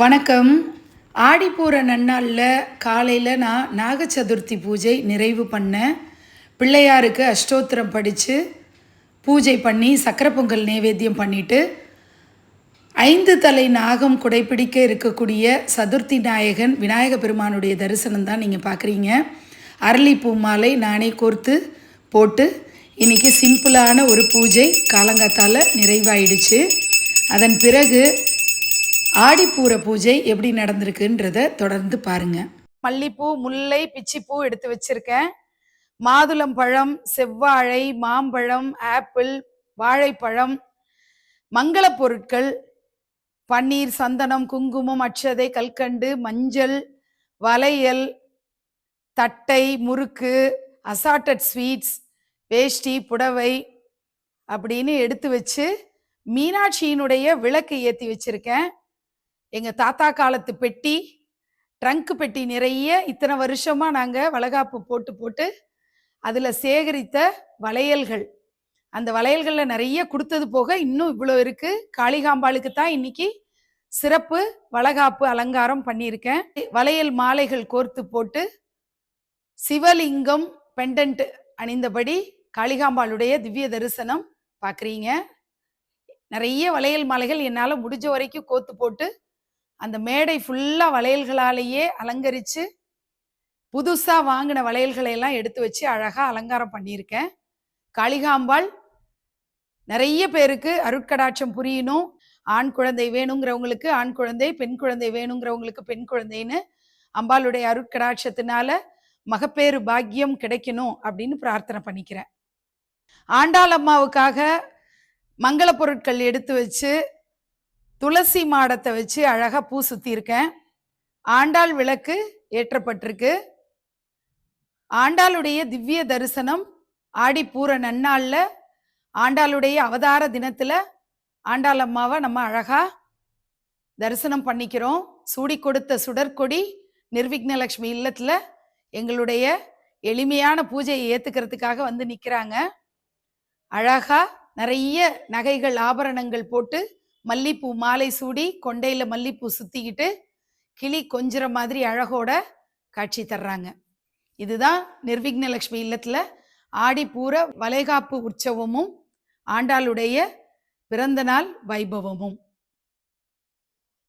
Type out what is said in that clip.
வணக்கம். ஆடிப்பூர நன்னாளில் காலையில் நான் நாக சதுர்த்தி பூஜை நிறைவு பண்ணேன் பிள்ளையாருக்கு அஷ்டோத்திரம் படித்து பூஜை பண்ணி சக்கரை பொங்கல் நைவேத்தியம் பண்ணிவிட்டு ஐந்து தலை நாகம் குடைப்பிடிக்க இருக்கக்கூடிய சதுர்த்தி நாயகன் விநாயக பெருமானுடைய தரிசனம் தான் நீங்கள் பார்க்குறீங்க அரளிப்பூ மாலை நானே கோர்த்து போட்டு இன்றைக்கி சிம்பிளான ஒரு பூஜை காலங்காத்தால் நிறைவாயிடுச்சு. அதன் பிறகு ஆடிப்பூர பூஜை எப்படி நடந்திருக்குன்றத தொடர்ந்து பாருங்க. மல்லிப்பூ முல்லை பிச்சிப்பூ எடுத்து வச்சிருக்கேன். மாதுளம் பழம் செவ்வாழை மாம்பழம் ஆப்பிள் வாழைப்பழம் மங்கள பொருட்கள் பன்னீர் சந்தனம் குங்குமம் அட்சதை கல்கண்டு மஞ்சள் வளையல் தட்டை முறுக்கு அசாட்டட் ஸ்வீட்ஸ் வேஷ்டி புடவை அப்படின்னு எடுத்து வச்சு மீனாட்சியினுடைய விளக்கு ஏற்றி வச்சிருக்கேன். எங்கள் தாத்தா காலத்து பெட்டி ட்ரங்க் பெட்டி நிறைய இத்தனை வருஷமாக நாங்கள் வளகாப்பு போட்டு போட்டு அதில் சேகரித்த வளையல்கள். அந்த வளையல்களில் நிறைய கொடுத்தது போக இன்னும் இவ்வளோ இருக்குது காளிகாம்பாளுக்கு தான் இன்னைக்கு சிறப்பு வளகாப்பு அலங்காரம் பண்ணியிருக்கேன். வளையல் மாலைகள் கோர்த்து போட்டு சிவலிங்கம் பெண்டன்ட் அணிந்தபடி காளிகாம்பாளுடைய திவ்ய தரிசனம் பார்க்குறீங்க நிறைய வளையல் மாலைகள் என்னால் முடிஞ்ச வரைக்கும் கோத்து போட்டு அந்த மேடை ஃபுல்லாக வளையல்களாலேயே அலங்கரித்து புதுசாக வாங்கின வளையல்களை எல்லாம் எடுத்து வச்சு அழகாக அலங்காரம் பண்ணியிருக்கேன். காளிகாம்பாள் நிறைய பேருக்கு அருட்கடாட்சம் புரியணும். ஆண் குழந்தை வேணுங்கிறவங்களுக்கு ஆண் குழந்தை பெண் குழந்தை வேணுங்கிறவங்களுக்கு பெண் குழந்தைன்னு அம்பாளுடைய அருட்கடாட்சத்தினால மகப்பேறு பாக்கியம் கிடைக்கணும் அப்படின்னு பிரார்த்தனை பண்ணிக்கிறேன். ஆண்டாள் அம்மாவுக்காக மங்கள பொருட்கள் எடுத்து வச்சு துளசி மாடத்தை வச்சு அழகாக பூ சுற்றியிருக்கேன் ஆண்டாள் விளக்கு ஏற்றப்பட்டிருக்கு. ஆண்டாளுடைய திவ்ய தரிசனம் ஆடி பூர நன்னாளில் ஆண்டாளுடைய அவதார தினத்தில் ஆண்டாள் அம்மாவை நம்ம அழகா தரிசனம் பண்ணிக்கிறோம். சூடி கொடுத்த சுடற்கொடி நிர்விக்னலக்ஷ்மி இல்லத்தில் எங்களுடைய எளிமையான பூஜையை ஏற்றுக்கிறதுக்காக வந்து நிற்கிறாங்க அழகா நிறைய நகைகள் ஆபரணங்கள் போட்டு மல்லிப்பூ மாலை சூடி கொண்டையில மல்லிப்பூ சுத்திக்கிட்டு கிளி கொஞ்சிற மாதிரி அழகோட காட்சி தர்றாங்க. இதுதான் நிர்விக்னலக்ஷ்மி இல்லத்துல ஆடிப்பூர வளைகாப்பு உற்சவமும் ஆண்டாளுடைய பிறந்தநாள் வைபவமும்.